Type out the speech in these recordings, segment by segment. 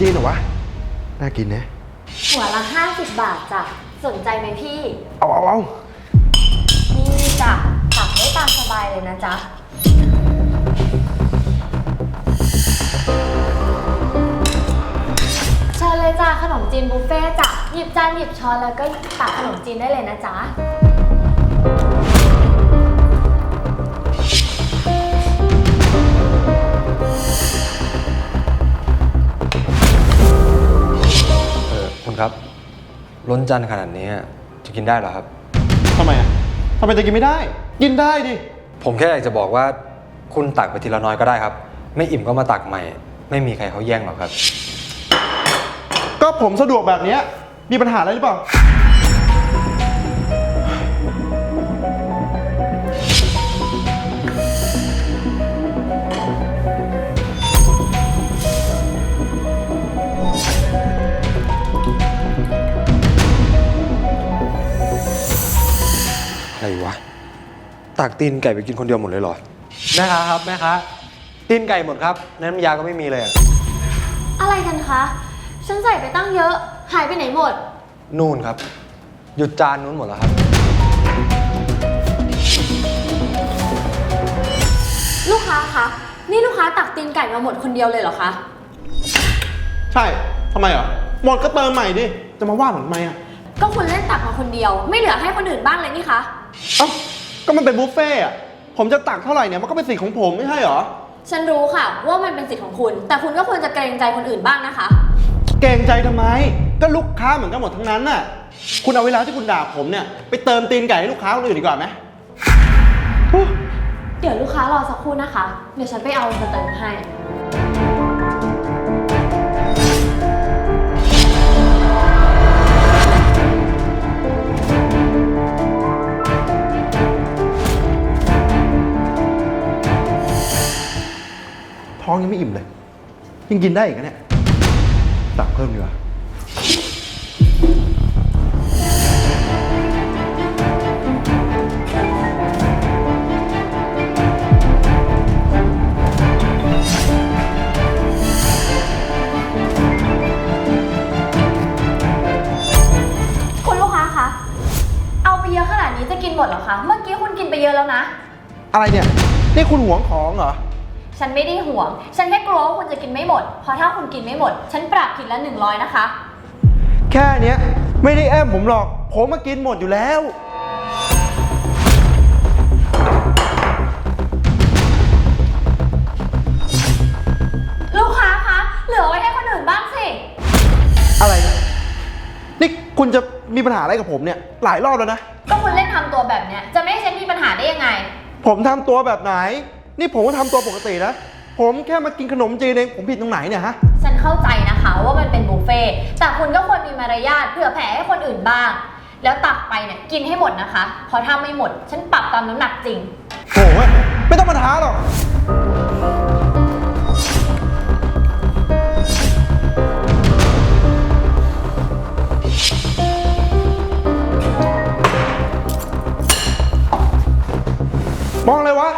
ฟ่ต์ขนมจีนเหรอวะ น่ากินนะ หัวละ 50 บาทจ้ะ สนใจไหมพี่ เอาเอาเอานี่จ้ะตักได้ตามสบายเลยนะจ๊ะ เชิญเลยจ้ะขนมจีนบุฟเฟ่ต์จ้ะ หยิบจานหยิบช้อนแล้วก็ตักขนมจีนได้เลยนะจ๊ะ จานขนาดนี้จะกินได้เหรอครับ ทำไมอะทำไมจะกินไม่ได้ กินได้ดิ ผมแค่อยากจะบอกว่าคุณตักไปทีละน้อยก็ได้ครับ ไม่อิ่มก็มาตักใหม่ ไม่มีใครเขาแย่งหรอกครับ ก็ผมสะดวกแบบเนี้ยมีปัญหาอะไรหรือเปล่า ตักตีนไก่ไปกินคนเดียวหมดเลยเหรอ แม่ค้าครับแม่ค้าตีนไก่หมดครับน้ำยาก็ไม่มีเลยอะอะไรกันคะ ฉันใส่ไปตั้งเยอะ หายไปไหนหมด นู่นครับ หยุดจานนู้นหมดแล้วครับ ลูกค้าคะ นี่ลูกค้าตักตีนไก่มาหมดคนเดียวเลยเหรอคะ ใช่ ทำไมอะหมดก็เติมใหม่ดิ จะมาว่าผมทำไมอะ ก็คุณเล่นตักมาคนเดียว ไม่เหลือให้คนอื่นบ้างเลยนี่คะ เอ้า ก็มันเป็นบุฟเฟ่ต์อะผมจะตักเท่าไหร่เนี่ยมันก็เป็นสิทธิ์ของผมไม่ใช่เหรอ ฉันรู้ค่ะ ว่ามันเป็นสิทธิ์ของคุณ แต่คุณก็ควรจะเกรงใจคนอื่นบ้างนะคะ เกรงใจทำไม ก็ลูกค้าเหมือนกันหมดทั้งนั้นน่ะ คุณเอาเวลาที่คุณด่าผมเนี่ยไปเติมตีนไก่ให้ลูกค้าคนอื่นดีกว่าไหมฮู้เดี๋ยวลูกค้ารอสักครู่นะคะ เดี๋ยวฉันไปเอาสเติมให้ ท้องยังไม่อิ่มเลย ยังกินได้อีกนะเนี่ยตักเพิ่มดีกว่าคุณลูกค้าคะ เอาไปเยอะขนาดนี้จะกินหมดเหรอคะ เมื่อกี้คุณกินไปเยอะแล้วนะ อะไรเนี่ย นี่คุณหวงของเหรอ ฉันไม่ได้ห่วง ฉันแค่กลัวว่าคุณจะกินไม่หมด เพราะถ้าคุณกินไม่หมด ฉันปรับกินละ 100 นะคะ แค่เนี้ยไม่ได้แอมผมหรอก ผมมากินหมดอยู่แล้ว ลูกค้าคะ เหลือไว้ให้คนอื่นบ้างสิ อะไรนะนี่คุณจะมีปัญหาอะไรกับผมเนี่ย หลายรอบแล้วนะ ก็คุณเล่นทำตัวแบบเนี้ย จะไม่ให้ฉันมีปัญหาได้ยังไง ผมทำตัวแบบไหน นี่ผมก็ทำตัวปกตินะ ผมแค่มากินขนมจีนเอง ผมผิดตรงไหนเนี่ยฮะ ฉันเข้าใจนะคะว่ามันเป็นบุฟเฟ่ต์แต่คุณก็ควรมีมารยาทเผื่อแผ่ให้คนอื่นบ้าง แล้วตักไปเนี่ยกินให้หมดนะคะ เพราะถ้าไม่หมด ฉันปรับตามน้ำหนักจริง โอ้ยไม่ต้องมาท้าหรอก มองอะไรวะ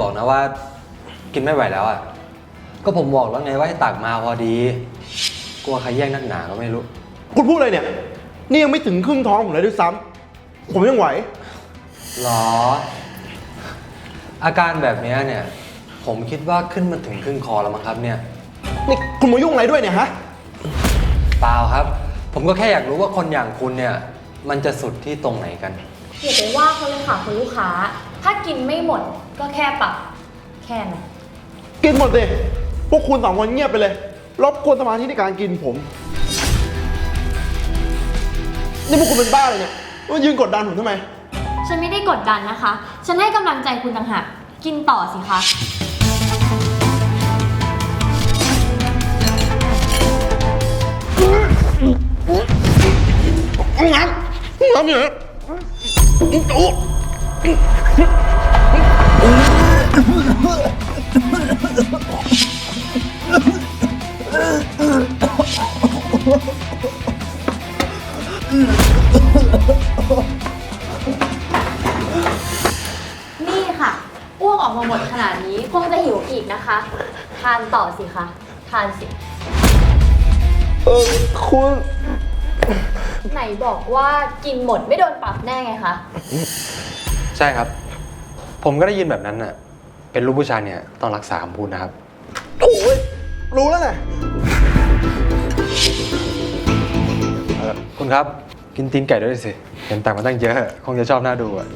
บอกนะว่า กินไม่ไหวแล้วอะ ก็ผมบอกแล้วไงว่าให้ตักมาพอดี กลัวใครแย่งนักหนาก็ไม่รู้ คุณพูดอะไรเนี่ย นี่ยังไม่ถึงครึ่งท้องผมเลยด้วยซ้ำผมยังไหว หรอ อาการแบบเนี้ยเนี่ย ผมคิดว่าขึ้นมาถึงครึ่งคอแล้วมั้งครับเนี่ย นี่คุณมายุ่งอะไรด้วยเนี่ยฮะ เปล่าครับ ผมก็แค่อยากรู้ว่าคนอย่างคุณเนี่ย มันจะสุดที่ตรงไหนกัน อย่าไปว่าเขาเลยค่ะคุณลูกค้า ถ้ากินไม่หมด ก็แค่ปรับแค่นั้นกินหมดเลย พวกคุณสองคนเงียบไปเลย รบกวนสมาธิในการกินผม นี่พวกคุณเป็นบ้าเลยเนี่ยมายืนกดดันผมทำไม ฉันไม่ได้กดดันนะคะ ฉันให้กำลังใจคุณต่างหาก กินต่อสิคะ น้ำน้ำเนี่ยโอ้ นี่ค่ะ อ้วกออกมาหมดขนาดนี้คงจะหิวอีกนะคะ ทานต่อสิคะ ทานสิ เออคุณ ไหนบอกว่ากินหมดไม่โดนปรับแน่ไงคะ ใช่ครับ ผมก็ได้ยินแบบนั้นน่ะ เป็นลูกผู้ชายเนี่ยต้องรักษาคำพูดนะครับ โอ้ยรู้แล้วไงเอ่อคุณครับกินตีนไก่ด้วยสิ เห็นต่างมาตั้งเยอะ คงจะชอบหน้าดูอะ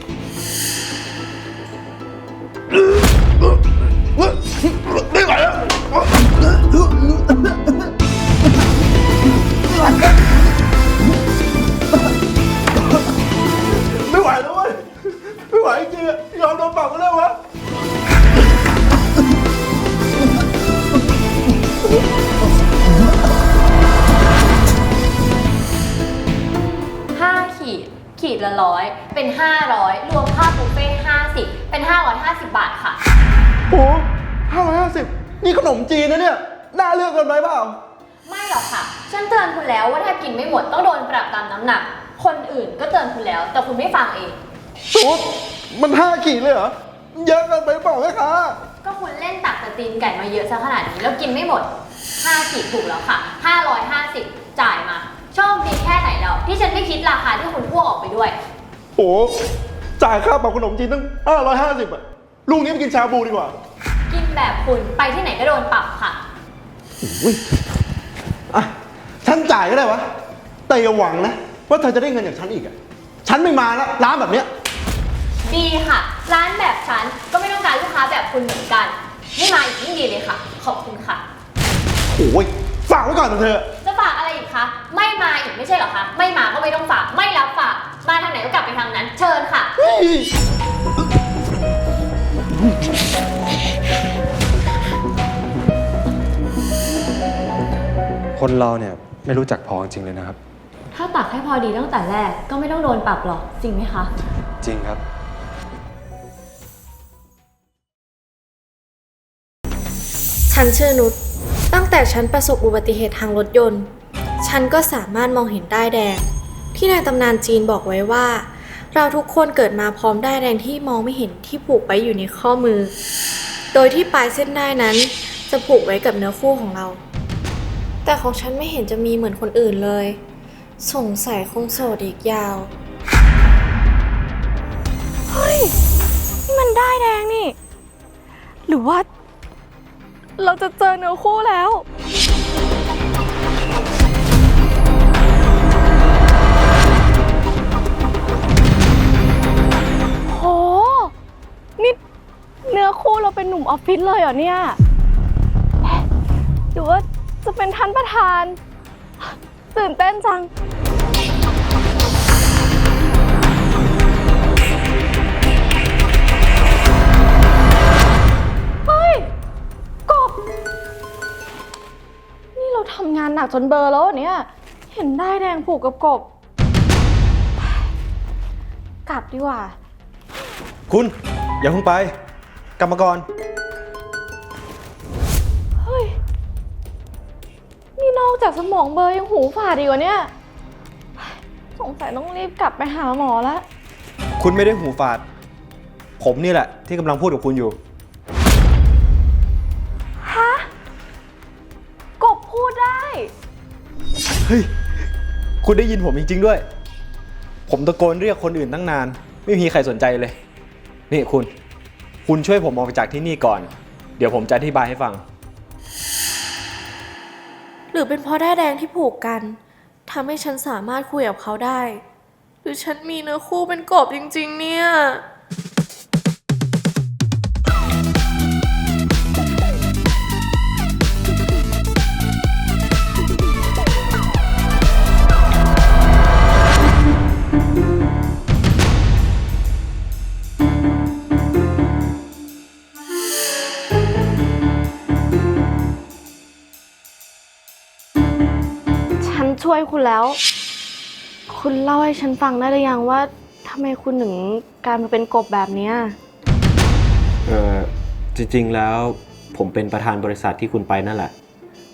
มันห้าขีดเลยเหรอเยอะเกินไปเปล่าแม่ค้าก็คุณเล่นตักแต่ตีนไก่มาเยอะซะขนาดนี้แล้วกินไม่หมด 5 ขีดถูกแล้วค่ะ 550 จ่ายมา โชคดีแค่ไหนแล้ว ที่ฉันไม่คิดราคาที่คุณพ่วงออกไปด้วย โอ้จ่ายค่าปรับขนมจีนตั้งห้าร้อยห้าสิบอะลุงนี้ไปกินชาบูดีกว่า กินแบบคุณไปที่ไหนก็โดนปรับค่ะอุ้ยอะ ฉันจ่ายก็ได้วะ แต่อย่าหวังนะ ว่าเธอจะได้เงินจากฉันอีกอะฉันไม่มาแล้วร้านแบบเนี้ย ดีค่ะ ร้านแบบฉันก็ไม่ต้องการลูกค้าแบบคุณเหมือนกันไม่มาอีกยิ่งดีเลยค่ะ ขอบคุณค่ะ โอ้ยฝากไว้ก่อนเถอะ จะฝากอะไรอีกคะ ไม่มาอีกไม่ใช่เหรอคะ ไม่มาก็ไม่ต้องฝาก ไม่รับฝาก มาทางไหนก็กลับไปทางนั้น เชิญค่ะเฮ้ยคนเราเนี่ยไม่รู้จักพอจริงเลยนะครับ ถ้าตักให้พอดีตั้งแต่แรกก็ไม่ต้องโดนปรับหรอกจริงไหมคะ จริงครับ ฉันชื่อนุช ตั้งแต่ฉันประสบอุบัติเหตุทางรถยนต์ ฉันก็สามารถมองเห็นได้แดง ที่ในตำนานจีนบอกไว้ว่า เราทุกคนเกิดมาพร้อมได้แดงที่มองไม่เห็นที่ผูกไว้อยู่ในข้อมือ โดยที่ปลายเส้นได้นั้น จะผูกไว้กับเนื้อคู่ของเรา แต่ของฉันไม่เห็นจะมีเหมือนคนอื่นเลย สงสัยคงโสดอีกยาว เฮ้ย นี่มันได้แดงนี่ หรือว่า เราจะเจอเนื้อคู่แล้ว โห นี่เนื้อคู่เราเป็นหนุ่มออฟฟิศเลยเหรอเนี่ยเอ๊ะหรือว่าจะเป็นท่านประธาน ตื่นเต้นจัง ทำงานหนักจนเบลอแล้วเหรอเนี่ย เห็นได้ายแดงผูกกับกบ กลับดีกว่า คุณอย่าเพิ่งไปกลับมาก่อนเฮ้ย นี่นอกจากสมองเบลอร์ยังหูฝาดอีกว่าเนี่ย สงสัยต้องรีบกลับไปหาหมอแล้ว คุณไม่ได้หูฝาด ผมนี่แหละ ที่กำลังพูดกับคุณอยู่ ฮ้ย คุณได้ยินผมจริงๆด้วย ผมตะโกนเรียกคนอื่นตั้งนาน ไม่มีใครสนใจเลย นี่คุณ คุณช่วยผมออกจากที่นี่ก่อน เดี๋ยวผมจะอธิบายให้ฟัง หรือเป็นเพราะด้ายแดงที่ผูกกันทำให้ฉันสามารถคุยกับเขาได้ หรือฉันมีเนื้อคู่เป็นกบจริง ๆ เนี่ย วยคุณแล้ว คุณเล่าให้ฉันฟังได้หรือยังว่าทำไมคุณถึงกลารมาเป็นกบแบบเนี้ยเออจริงๆแล้วผมเป็นประธานบริษัทที่คุณไปนั่นแหละ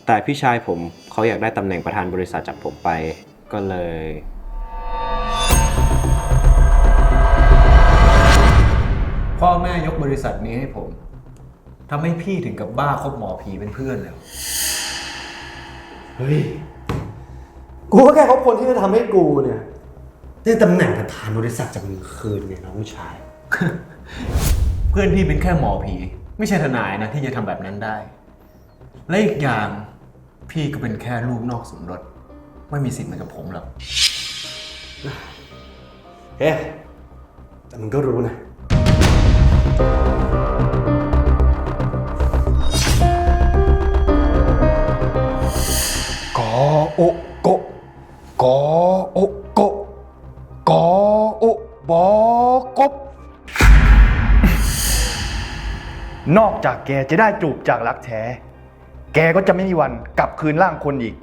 แต่พี่ชายผมเขาอยากได้ตำแหน่งประธานบริษัทจากผมไปก็เลย พ่อแม่ยกบริษัทนี้ให้ผมทำให้พี่ถึงกับบ้าคบหมอผีเป็นเพื่อนเลยเฮ้ย กูก็แค่คบคนที่จะทำให้กูเนี่ย ได้ตำแหน่งประธานบริษัทจากมึงคืนเนี่ยน้องชาย เพื่อนพี่เป็นแค่หมอผี ไม่ใช่ทนายนะที่จะทำแบบนั้นได้ และอีกอย่างพี่ก็เป็นแค่ลูกนอกสมรส ไม่มีสิทธิ์เหมือนกับผมหรอก เฮ้ แต่มึงก็รู้นะ นอกจากแกจะได้จูบจากรักแท้ แกก็จะไม่มีวันกลับคืนร่างคนอีก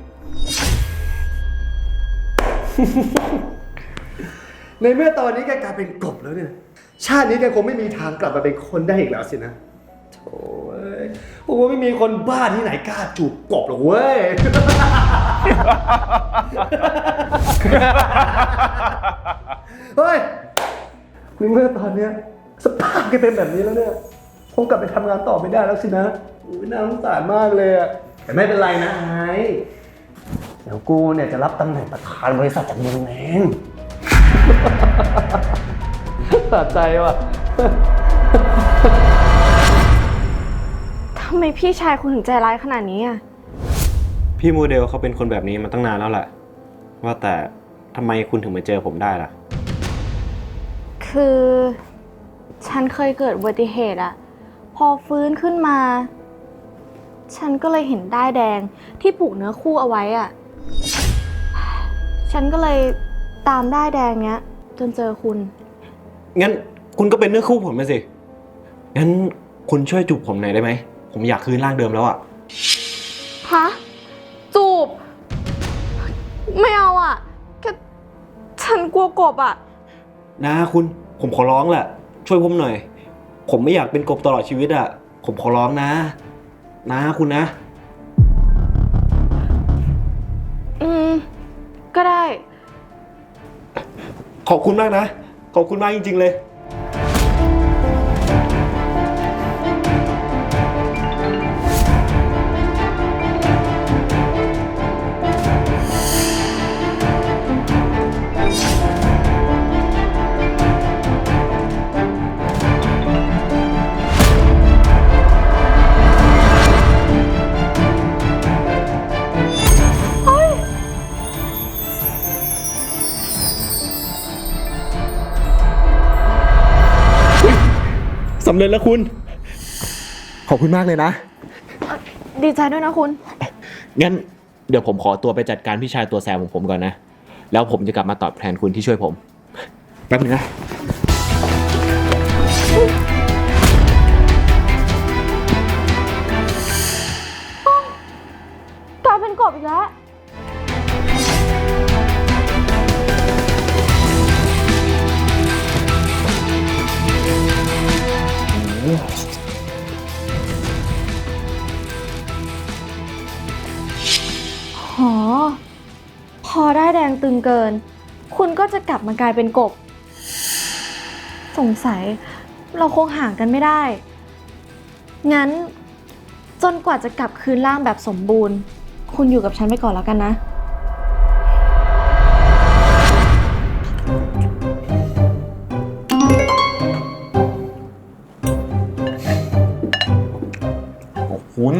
ในเมื่อตอนนี้แกกลายเป็นกบแล้วเนี่ย ชาตินี้แกคงไม่มีทางกลับมาเป็นคนได้อีกแล้วสินะโถ่เอ้ยโอ้ไม่มีคนบ้าที่ไหนกล้าจูบกบหรอกเว้ย เฮ้ยในเมื่อตอนเนี้ยสภาพแกเป็นแบบนี้แล้วเนี่ย คงกลับไปทำงานต่อไม่ได้แล้วสินะอุ๊ยน่าสงสารมากเลยอะแต่ไม่เป็นไรนะไอ้เดี๋ยวกูเนี่ยจะรับตำแหน่งประธานบริษัทจากมึงเองสะใจว่ะ ทำไมพี่ชายคุณถึงใจร้ายขนาดนี้อะพี่โมเดลเขาเป็นคนแบบนี้มาตั้งนานแล้วแหละ ว่าแต่ทำไมคุณถึงมาเจอผมได้ล่ะ คือ ฉันเคยเกิดอุบัติเหตุอะ พอฟื้นขึ้นมา ฉันก็เลยเห็นด้ายแดงที่ผูกเนื้อคู่เอาไว้อะฉันก็เลยตามด้ายแดงเนี้ย จนเจอคุณ งั้นคุณก็เป็นเนื้อคู่ผมมาสิ งั้นคุณช่วยจูบผมหน่อยได้ไหม ผมอยากคืนร่างเดิมแล้วอะฮะจูบ ไม่เอาอะแค่ฉันกลัวกบอะ นะคุณผมขอร้องแหละ ช่วยผมหน่อย ผมไม่อยากเป็นกบตลอดชีวิตอะผมขอร้องนะ นะคุณนะ อืม ก็ได้ ขอบคุณมากนะ ขอบคุณมากจริง ๆ เลยำเร็จแล้วคุณ ขอบคุณมากเลยนะ ดีใจด้วยนะคุณ งั้นเดี๋ยวผมขอตัวไปจัดการพี่ชายตัวแสบของผมก่อนนะ แล้วผมจะกลับมาตอบแทนคุณที่ช่วยผม แป๊บนึงนะ กลายเป็นกบอีกแล้ว อ พอได้แดงตึงเกิน คุณก็จะกลับมากลายเป็นกบ สงสัยเราคงห่างกันไม่ได้ งั้นจนกว่าจะกลับคืนร่างแบบสมบูรณ์ คุณอยู่กับฉันไปก่อนแล้วกันนะโอ้คุณ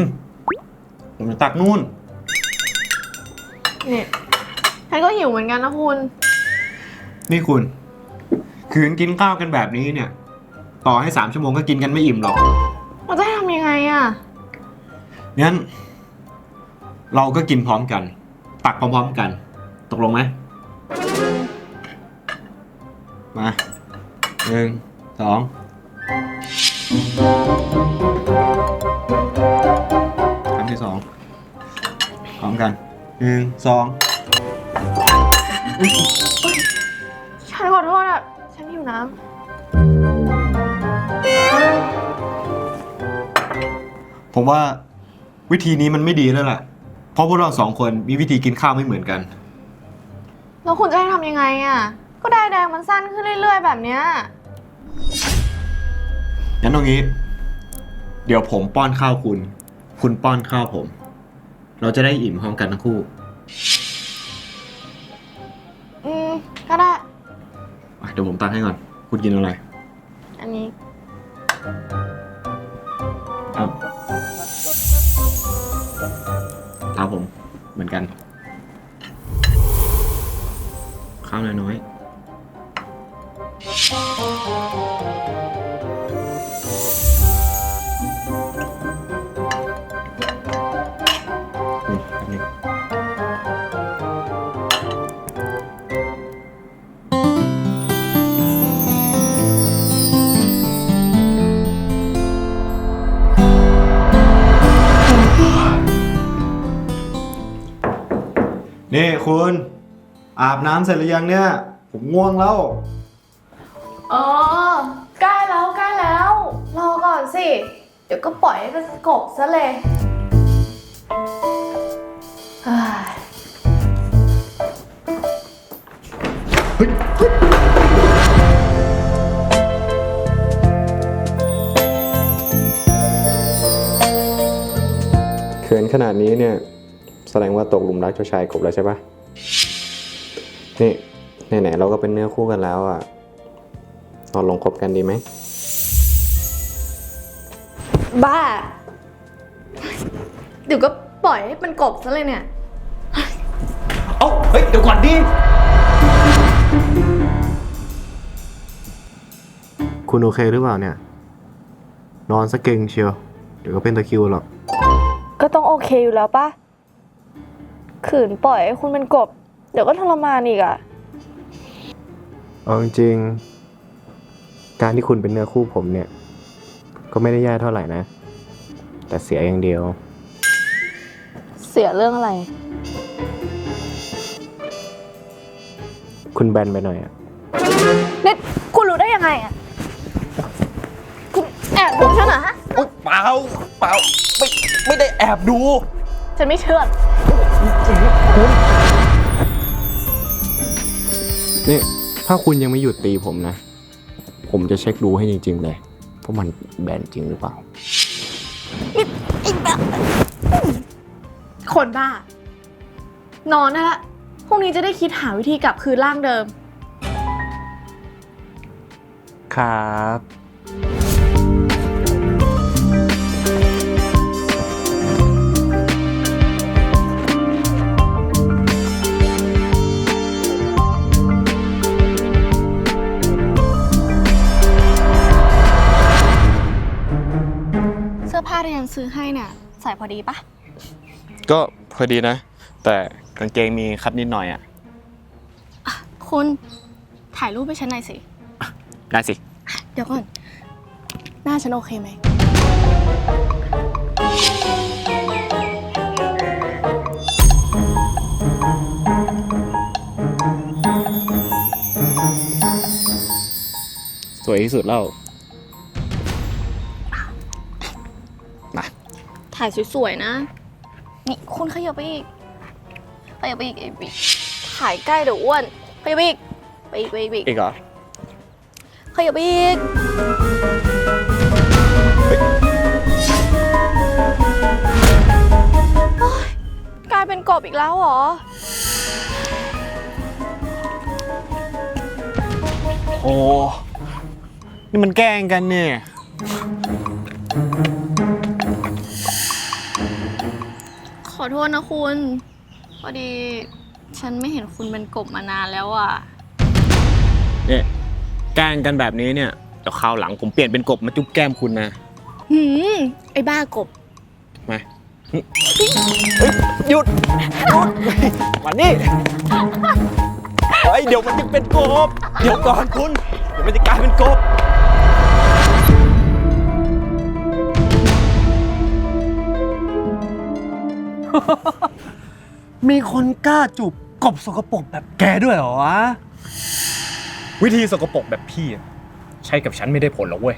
ผมจะตักนู่น ฉันก็หิวเหมือนกันนะคุณ นี่คุณ คืนกินข้าวกันแบบนี้เนี่ย ต่อให้สามชั่วโมงก็กินกันไม่อิ่มหรอกเราจะให้ทำยังไงอะงั้น เราก็กินพร้อมกัน ตักพร้อมๆกัน ตกลงไหมมาหนึ่งสองคำที่สองพร้อมกันหนึ่งสอง อุ๊ยน้ผมว่าวิธีนี้มันไม่ดีแล้วล่ะ เพราะพวกเราสองคนมีวิธีกินข้าวไม่เหมือนกันำแล้วคุณจะให้ทำยังไงอะ ก็ได้แดงมันสั้นขึ้นเรื่อยๆ แบบเนี้ย งั้นตรงนี้ เดี๋ยวผมป้อนข้าวคุณ คุณป้อนข้าวผม เราจะได้อิ่มพร้อมกันทั้งคู่อืม ก็ได้ อะเดี๋ยวผมตักให้ก่อน คุณกินอะไร อันนี้ครับตามผมเหมือนกัน ข้าวน้อยๆ นี่คุณ อาบน้ำเสร็จหรือยังเนี่ย ผมง่วงแล้วเออใกล้แล้วใกล้แล้ว รอก่อนสิ เดี๋ยวก็ปล่อยให้เป็นกบซะเลยเฮ้ยเขินขนาดนี้เนี่ยแส ดงว่าตกหลุมรักเจ้าชายกบแล้วใช่ปะนี่ไหนๆเราก็เป็นเนื้อคู่กันแล้วอะนอนลงคบกันดีไหม บ้าเดี๋ยวก็ปล่อยให้เป็นกบซะเลยเนี่ย เอ้าเฮ้ย เดี๋ยวก่อนดิ คุณโอเคหรือเปล่าเนี่ย นอนสักเก่งเชียว เดี๋ยวก็เป็นตะคริวหรอก ก็ต้องโอเคอยู่แล้วปะ ขืนปล่อยให้คุณเป็นกบ เดี๋ยวก็ทรมานอีกอะเอาจริงๆการที่คุณเป็นเนื้อคู่ผมเนี่ย ก็ไม่ได้แย่เท่าไหร่นะ แต่เสียอย่างเดียว เสียเรื่องอะไร คุณแบนไปหน่อยอะนี่คุณรู้ได้ยังไงอะคุณแอบดูฉันเหรอฮะเปล่าเปล่าไม่ไม่ได้แอบดู ฉันไม่เชื่อ นี่ถ้าคุณยังไม่หยุดตีผมนะ ผมจะเช็คดูให้จริง ๆ เลยว่ามันแบนจริงหรือเปล่า คนบ้า นอนได้ละพรุ่งนี้จะได้คิดหาวิธีกลับคืนร่างเดิม ครับ เสื้อผ้าที่ฉันซื้อให้เนี่ยใส่พอดีปะก็พอดีนะ แต่กางเกงมีคับนิดหน่อยอะคุณถ่ายรูปให้ฉันหน่อยสิ ได้สิ เดี๋ยวก่อน หน้าฉันโอเคไหม สวยที่สุดแล้วายสวยๆนะ นี่คุณขยับไปอีกขยับไปอีกอีกอีกถ่ายใกล้เดี๋ยวอ้วนขยับไปอีกไปอีกไปอีกไปอีกอีกเหรอขยับไปอีกโอ๊ยกลายเป็นกบอีกแล้วเหรอ โอ้นี่มันแกล้งกันเนี่ย อโทษนะคุณ พอดี ฉันไม่เห็นคุณเป็นกบมานานแล้วอะ เนี่ยแกล้งกันแบบนี้เนี่ยเดี๋ยวคราวหลังผมเปลี่ยนเป็นกบมาจุ๊บแก้มคุณนะหืม ไอ้บ้ากบ มาเฮ้ยหยุดหยุดมานี่เฮ้ยเดี๋ยวมันจะเป็นกบ เดี๋ยวก่อนคุณ เดี๋ยวมันจะกลายเป็นกบ มีคนกล้าจูบกบสกปรกแบบแกด้วยเหรอวะ วิธีสกปรกแบบพี่อะใช้กับฉันไม่ได้ผลหรอกเว้ย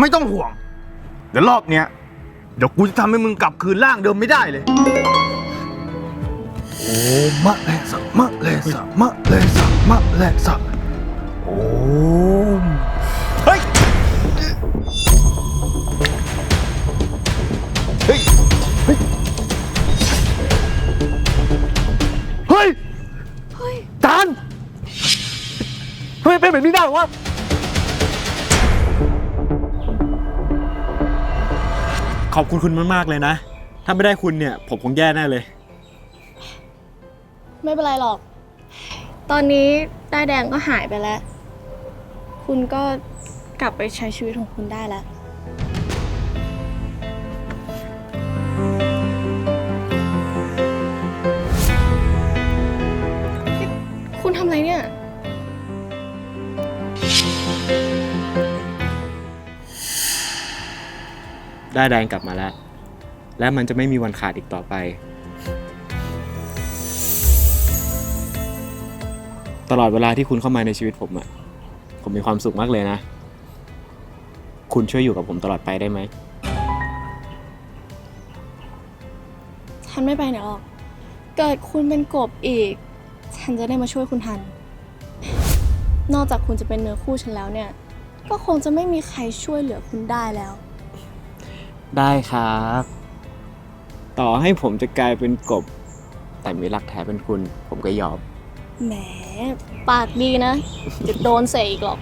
ไม่ต้องห่วง เดี๋ยวรอบเนี้ย เดี๋ยวกูจะทำให้มึงกลับคืนร่างเดิมไม่ได้เลย โอ้มะเลสะมะเลสะมะเลสะมะเลสะโอ้ม ทำไมเป็นแบบนี้ได้วะ ขอบคุณคุณมากๆเลยนะ ถ้าไม่ได้คุณเนี่ย ผมคงแย่แน่เลย ไม่เป็นไรหรอก ตอนนี้ได้ายแดงก็หายไปแล้ว คุณก็กลับไปใช้ชีวิตของคุณได้แล้ว คุณทำอะไรเนี่ย ได้แดงกลับมาแล้ว และมันจะไม่มีวันขาดอีกต่อไป ตลอดเวลาที่คุณเข้ามาในชีวิตผมอะผมมีความสุขมากเลยนะ คุณช่วยอยู่กับผมตลอดไปได้ไหม ฉันไม่ไปไหนหรอก เกิดคุณเป็นกบอีก ฉันจะได้มาช่วยคุณทัน นอกจากคุณจะเป็นเนื้อคู่ฉันแล้วเนี่ย ก็คงจะไม่มีใครช่วยเหลือคุณได้แล้ว ได้ครับ ต่อให้ผมจะกลายเป็นกบ แต่มีรักแท้เป็นคุณ ผมก็ยอม แหม ปากดีนะจะโดนเสยอีกหรอก